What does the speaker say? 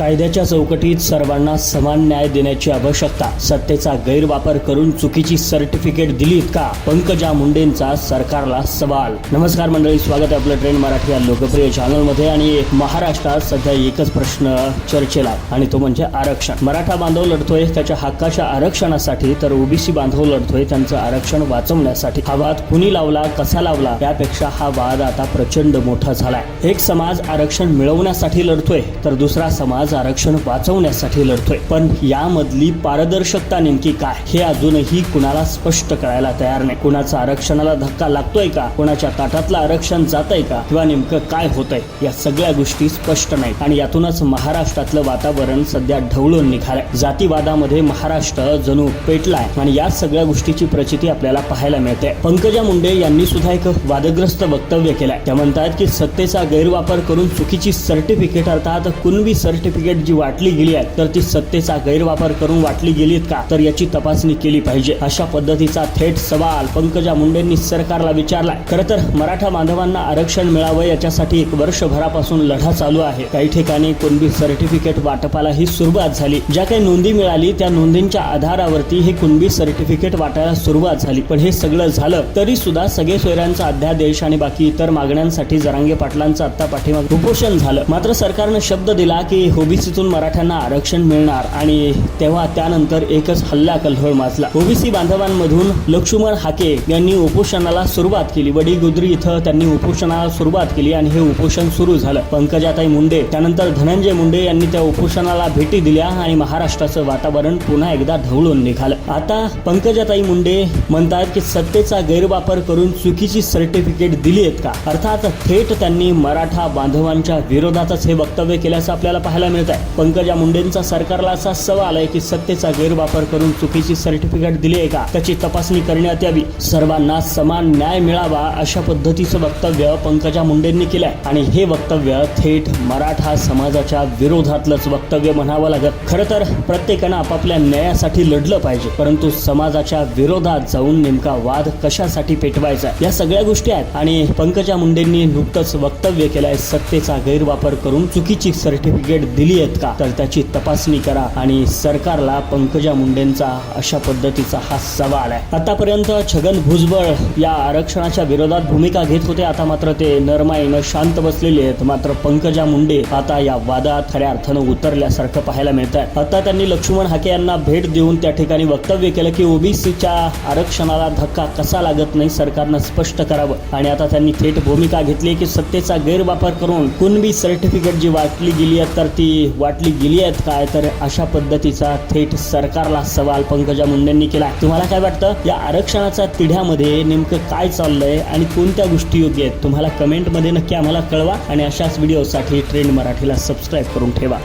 कायद्याच्या चौकटीत सर्वांना समान न्याय देण्याची आवश्यकता. सत्तेचा गैरवापर करून चुकीची सर्टिफिकेट दिलीत का? पंकजा मुंडेंचा सरकारला सवाल. नमस्कार मंडळी स्वागत आहे आपलं ट्रेंड मराठी या लोकप्रिय चॅनलमध्ये आणि महाराष्ट्रात सध्या एकच प्रश्न चर्चेला आणि तो म्हणजे आरक्षण. मराठा बांधव लढतोय त्याच्या हक्काच्या आरक्षणासाठी तर ओबीसी बांधव लढतोय त्यांचं आरक्षण वाचवण्यासाठी हा वाद कुणी लावला कसा लावला यापेक्षा हा वाद आता प्रचंड मोठा झालाय. एक समाज आरक्षण मिळवण्यासाठी लढतोय तर दुसरा समाज आरक्षण वाचवण्यासाठी लढतोय. पण यामधली पारदर्शकता नेमकी काय? हे अजूनही कुणाला स्पष्ट करायला तयार नाही. कुणाचा आरक्षणाला धक्का लागतोय का? कुणाच्या ताटातलं आरक्षण जातंय का? किंवा नेमकं काय होतंय? या सगळ्या गोष्टी स्पष्ट नाही आणि यातूनच महाराष्ट्रातलं वातावरण सध्या ढवळून निघालंय. जातीवादामध्ये महाराष्ट्र जणू पेटलाय. आणि या सगळ्या गोष्टीची प्रचिती आपल्याला पाहायला मिळते. पंकजा मुंडे यांनी सुद्धा एक वादग्रस्त वक्तव्य केलंय. त्या म्हणतात की सत्तेचा गैरवापर करून चुकीची सर्टिफिकेट अर्थात कुणबी सर्टिफिकेट जी वाटली गेली आहे तर ती सत्तेचा गैरवापर करून वाटली गेलीत का? तर याची तपासणी केली पाहिजे. अशा पद्धतीचा थेट सवाल पंकजा मुंडेंनी सरकारला विचारलाय. खरं तर मराठा बांधवांना आरक्षण मिळावं याच्यासाठी एक वर्षभरापासून लढा चालू आहे. काही ठिकाणी कुणबी सर्टिफिकेट वाटपाला ही सुरुवात झाली. ज्या काही नोंदी मिळाली त्या नोंदींच्या आधारावरती हे कुणबी सर्टिफिकेट वाटायला सुरुवात झाली. पण हे सगळं झालं तरी सुद्धा सगळे सोयऱ्यांचा अध्यादेश आणि बाकी इतर मागण्यांसाठी जरांगे पाटलांचं आता पाठीमाग उपोषण झालं. मात्र सरकारनं शब्द दिला की ओबीसीतून मराठ्यांना आरक्षण मिळणार आणि तेव्हा त्यानंतर एकच हल्ला कल्होळ माजला. ओबीसी बांधवांमधून लक्ष्मण हाके यांनी उपोषणाला सुरुवात केली. वडीगुद्री इथं त्यांनी उपोषणाला सुरुवात केली आणि हे उपोषण सुरू झालं. पंकजाताई मुंडे त्यानंतर धनंजय मुंडे यांनी त्या उपोषणाला भेटी दिल्या आणि महाराष्ट्राचं वातावरण पुन्हा एकदा ढवळून निघालं. आता पंकजाताई मुंडे म्हणतात की सत्तेचा गैरवापर करून चुकीची सर्टिफिकेट दिली आहेत का? अर्थात थेट त्यांनी मराठा बांधवांच्या विरोधातच हे वक्तव्य केल्याचं आपल्याला पाहायला मिळत आहे. पंकजा मुंडेंचा सरकारला असा सवाल आहे की सत्तेचा गैरवापर करून चुकीची सर्टिफिकेट दिली आहे का? त्याची तपासणी करण्यात यावी. सर्वांना समान न्याय मिळावा अशा पद्धतीचं वक्तव्य पंकजा मुंडेंनी केलंय. आणि हे वक्तव्य थेट मराठा समाजाच्या विरोधातलंच वक्तव्य म्हणावं लागत खरं तर प्रत्येकानं आपापल्या न्यायासाठी लढलं पाहिजे. परंतु समाजाच्या विरोधात जाऊन नेमका वाद कशासाठी पेटवायचा या सगळ्या गोष्टी आहेत. आणि पंकजा मुंडेंनी नुकतंच वक्तव्य केलंय सत्तेचा गैरवापर करून चुकीची सर्टिफिकेट दिली आहेत का? तर त्याची तपासणी करा आणि सरकारला पंकजा मुंडेंचा अशा पद्धतीचा हा सवाल आहे. आतापर्यंत छगन भुजबळ या आरक्षणाच्या विरोधात भूमिका घेत होते. आता मात्र ते नरमाईनं शांत बसलेले आहेत. मात्र पंकजा मुंडे आता या वादात खऱ्या अर्थानं उतरल्यासारखं पाहायला मिळत आहे आता त्यांनी लक्ष्मण हाके यांना भेट देऊन त्या ठिकाणी वक्तव्य केलं की ओबीसीच्या आरक्षणाला धक्का कसा लागत नाही सरकारनं स्पष्ट करावं. आणि आता त्यांनी थेट भूमिका घेतली की सत्तेचा गैरवापर करून कुणबी सर्टिफिकेट जी वाटली गेली आहेत तर ती वाटली गेली आहेत काय? तर अशा पद्धतीचा थेट सरकारला सवाल पंकजा मुंडेंनी केला. तुम्हाला काय वाटतं? या आरक्षणाच्या तिढ्यामध्ये नेमकं काय चाललंय आणि कोणत्या गोष्टी योग्य आहेत? तुम्हाला कमेंटमध्ये नक्की आम्हाला कळवा आणि अशाच व्हिडिओसाठी ट्रेंड मराठीला सबस्क्राईब करून ठेवा.